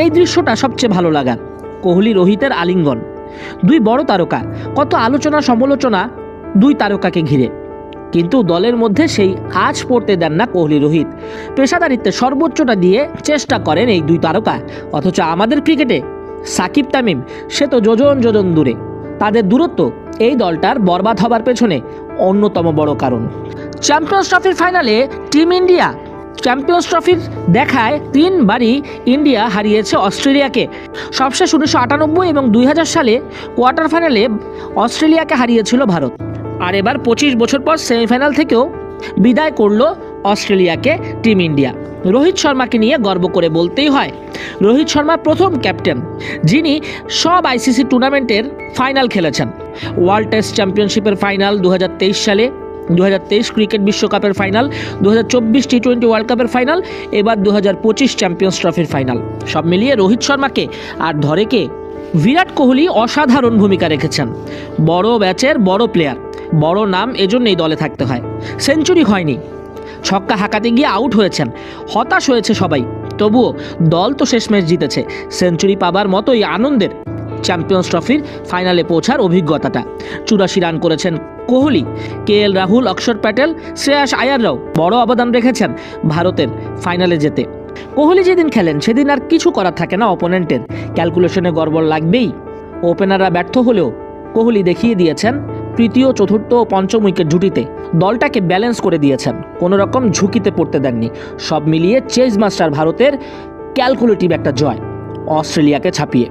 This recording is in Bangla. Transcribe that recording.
এই দৃশ্যটা সবচেয়ে ভালো লাগা। কোহলি রোহিতের আলিঙ্গন। দুই বড় তারকা, কত আলোচনা সমালোচনা দুই তারকাকে ঘিরে। কিন্তু দলের মধ্যে সেই আজ পড়তে দেন না কোহলি রোহিত। পেশাদারিত্বে সর্বোচ্চটা দিয়ে চেষ্টা করেন এই দুই তারকা। অথচ আমাদের ক্রিকেটে সাকিব তামিম, সে তো যোজন যোজন দূরে। তাদের দূরত্ব এই দলটার বরবাদ হবার পেছনে অন্যতম বড় কারণ। চ্যাম্পিয়ন্স ট্রফির ফাইনালে টিম ইন্ডিয়া চ্যাম্পিয়ন্স ট্রফির দেখায় তিনবারই ইন্ডিয়া হারিয়েছে অস্ট্রেলিয়াকে। সবশেষ উনিশশো আটানব্বই এবং দুই হাজার সালে কোয়ার্টার ফাইনালে অস্ট্রেলিয়াকে হারিয়েছিল ভারত। আর এবার পঁচিশ বছর পর সেমিফাইনাল থেকেও বিদায় করল অস্ট্রেলিয়াকে টিম ইন্ডিয়া। রোহিত শর্মাকে নিয়ে গর্ব করে বলতেই হয়, রোহিত শর্মা প্রথম ক্যাপ্টেন, যিনি সব আইসিসি টুর্নামেন্টের ফাইনাল খেলেছেন। ওয়ার্ল্ড টেস্ট চ্যাম্পিয়নশিপের ফাইনাল দু হাজার তেইশ সালে দু হাজার তেইশ ক্রিকেট বিশ্বকাপের ফাইনাল দু হাজার চব্বিশ টি টোয়েন্টি ওয়ার্ল্ড কাপের ফাইনাল, এবার দু হাজার পঁচিশ চ্যাম্পিয়ন্স ট্রফির ফাইনাল। সব মিলিয়ে রোহিত শর্মাকে আর ধরে কে বিরাট কোহলি অসাধারণ ভূমিকা রেখেছেন। বড় ব্যাচের বড় প্লেয়ার, বড় নাম এজন্যই দলে থাকতে হয়। সেঞ্চুরি হয়নি। ছক্কা হাঁকাতে গিয়ে আউট হয়েছেন। হতাশ হয়েছে সবাই। তবুও দল তো শেষ ম্যাচ জিতেছে। সেঞ্চুরি পাবার মতোই আনন্দের চ্যাম্পিয়ন্স ট্রফির ফাইনালে পৌঁছার অভিজ্ঞতাটা। চুরাশি রান করেছেন কোহলি কে এল রাহুল, অক্ষর প্যাটেল, শ্রেয়াস আয়াররাও বড় অবদান রেখেছেন ভারতের ফাইনালে যেতে। কোহলি যেদিন খেলেন, সেদিন আর কিছু করার থাকে না অপোনেন্টের। ক্যালকুলেশনে গড়বড় লাগবেই। ওপেনাররা ব্যর্থ হলেও কোহলি দেখিয়ে দিয়েছেন তৃতীয়, চতুর্থ ও পঞ্চম উইকেট জুটিতে দলটাকে ব্যালেন্স করে দিয়েছেন। কোনো রকম ঝুঁকিতে পড়তে দেননি। সব মিলিয়ে চেজ মাস্টার ভারতের ক্যালকুলেটিভ একটা জয় অস্ট্রেলিয়াকে ছাপিয়ে।